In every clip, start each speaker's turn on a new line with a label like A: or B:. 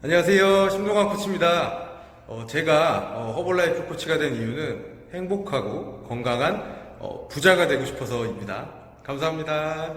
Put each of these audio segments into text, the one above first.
A: 안녕하세요. 심동환 코치입니다. 어, 제가 어, 허벌라이프 코치가 된 이유는 행복하고 건강한 어, 부자가 되고 싶어서입니다. 감사합니다.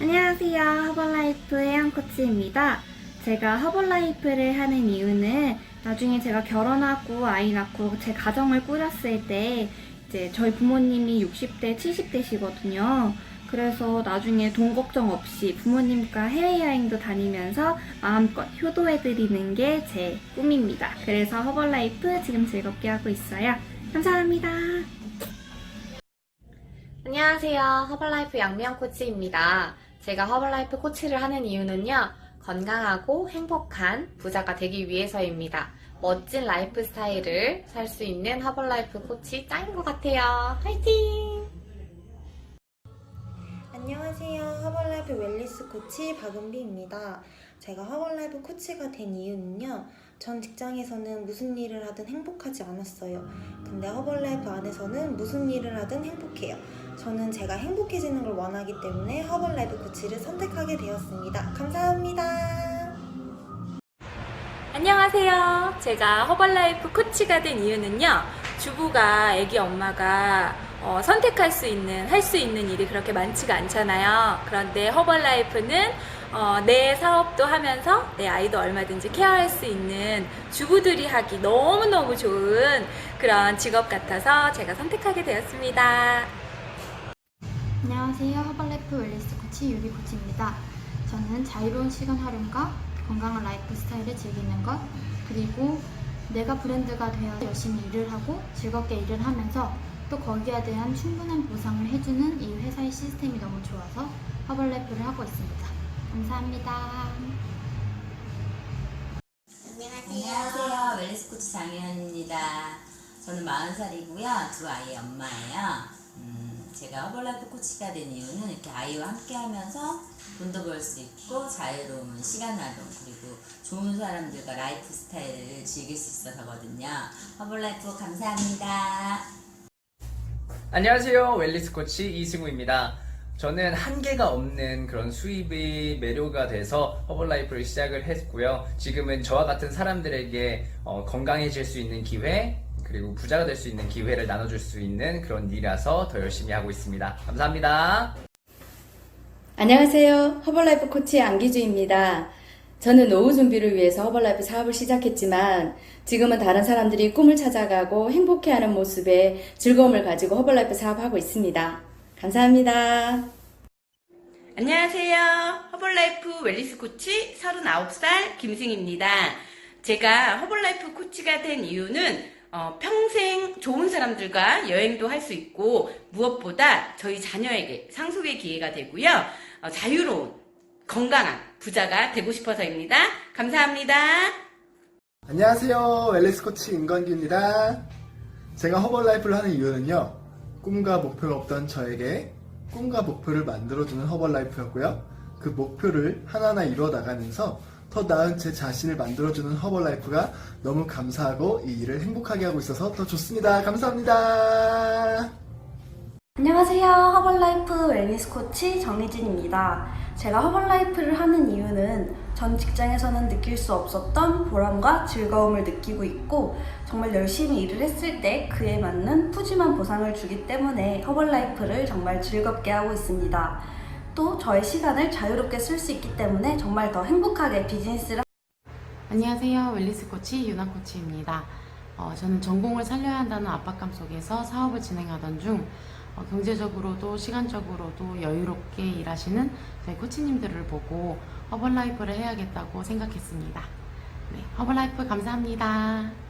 B: 안녕하세요. 허벌라이프 혜영 코치입니다. 제가 허벌라이프를 하는 이유는 나중에 제가 결혼하고 아이 낳고 제 가정을 꾸렸을 때 이제 저희 부모님이 60대, 70대시거든요. 그래서 나중에 돈 걱정 없이 부모님과 해외여행도 다니면서 마음껏 효도해드리는 게 제 꿈입니다. 그래서 허벌라이프 지금 즐겁게 하고 있어요. 감사합니다.
C: 안녕하세요. 허벌라이프 양미영 코치입니다. 제가 허벌라이프 코치를 하는 이유는요, 건강하고 행복한 부자가 되기 위해서입니다. 멋진 라이프 스타일을 살 수 있는 허벌라이프 코치 짱인 것 같아요. 화이팅!
D: 안녕하세요. 허벌라이프 웰리스 코치 박은비입니다. 제가 허벌라이프 코치가 된 이유는요. 전 직장에서는 무슨 일을 하든 행복하지 않았어요. 근데 허벌라이프 안에서는 무슨 일을 하든 행복해요. 저는 제가 행복해지는 걸 원하기 때문에 허벌라이프 코치를 선택하게 되었습니다. 감사합니다.
E: 안녕하세요. 제가 허벌라이프 코치가 된 이유는요. 주부가 아기 엄마가 어, 선택할 수 있는, 할 수 있는 일이 그렇게 많지가 않잖아요. 그런데 허벌라이프는 어, 내 사업도 하면서 내 아이도 얼마든지 케어할 수 있는 주부들이 하기 너무너무 좋은 그런 직업 같아서 제가 선택하게 되었습니다.
F: 안녕하세요. 허벌라이프 웰리스 코치 유비 코치입니다. 저는 자유로운 시간 활용과 건강한 라이프 스타일을 즐기는 것, 그리고 내가 브랜드가 되어 열심히 일을 하고 즐겁게 일을 하면서 또 거기에 대한 충분한 보상을 해주는 이 회사의 시스템이 너무 좋아서 허벌라이프를 하고 있습니다. 감사합니다.
G: 안녕하세요. 웰리스 코치 장혜연입니다. 저는 40살이고요. 두 아이의 엄마예요. 음, 제가 허벌라이프 코치가 된 이유는 이렇게 아이와 함께 하면서 돈도 벌 수 있고 자유로운 시간 활동 그리고 좋은 사람들과 라이프 스타일을 즐길 수 있어서거든요. 허벌라이프 감사합니다.
H: 안녕하세요. 웰리스 코치 이승우입니다. 저는 한계가 없는 그런 수입이 매료가 돼서 허벌라이프를 시작을 했고요. 지금은 저와 같은 사람들에게 어, 건강해질 수 있는 기회, 그리고 부자가 될 수 있는 기회를 나눠줄 수 있는 그런 일이라서 더 열심히 하고 있습니다. 감사합니다.
I: 안녕하세요. 허벌라이프 코치 안기주입니다. 저는 노후 준비를 위해서 허벌라이프 사업을 시작했지만 지금은 다른 사람들이 꿈을 찾아가고 행복해하는 모습에 즐거움을 가지고 허벌라이프 사업하고 있습니다. 감사합니다.
J: 안녕하세요. 허벌라이프 웰리스 코치 39살 김승입니다. 제가 허벌라이프 코치가 된 이유는 어, 평생 좋은 사람들과 여행도 할 수 있고 무엇보다 저희 자녀에게 상속의 기회가 되고요. 어, 자유로운 건강한 부자가 되고 싶어서입니다. 감사합니다.
K: 안녕하세요. 웰리스 코치 임건기입니다. 제가 허벌라이프를 하는 이유는요. 꿈과 목표가 없던 저에게 꿈과 목표를 만들어주는 허벌라이프였고요. 그 목표를 하나하나 이루어 나가면서 더 나은 제 자신을 만들어주는 허벌라이프가 너무 감사하고 이 일을 행복하게 하고 있어서 더 좋습니다. 감사합니다.
L: 안녕하세요. 허벌라이프 웰니스 코치 정희진입니다. 제가 허벌라이프를 하는 이유는 전 직장에서는 느낄 수 없었던 보람과 즐거움을 느끼고 있고 정말 열심히 일을 했을 때 그에 맞는 푸짐한 보상을 주기 때문에 허벌라이프를 정말 즐겁게 하고 있습니다. 또 저의 시간을 자유롭게 쓸 수 있기 때문에 정말 더 행복하게 비즈니스를
M: 안녕하세요. 웰리스 코치 유나 코치입니다. 어, 저는 전공을 살려야 한다는 압박감 속에서 사업을 진행하던 중 어, 경제적으로도 시간적으로도 여유롭게 일하시는 저희 코치님들을 보고 허벌라이프를 해야겠다고 생각했습니다. 네, 허벌라이프 감사합니다.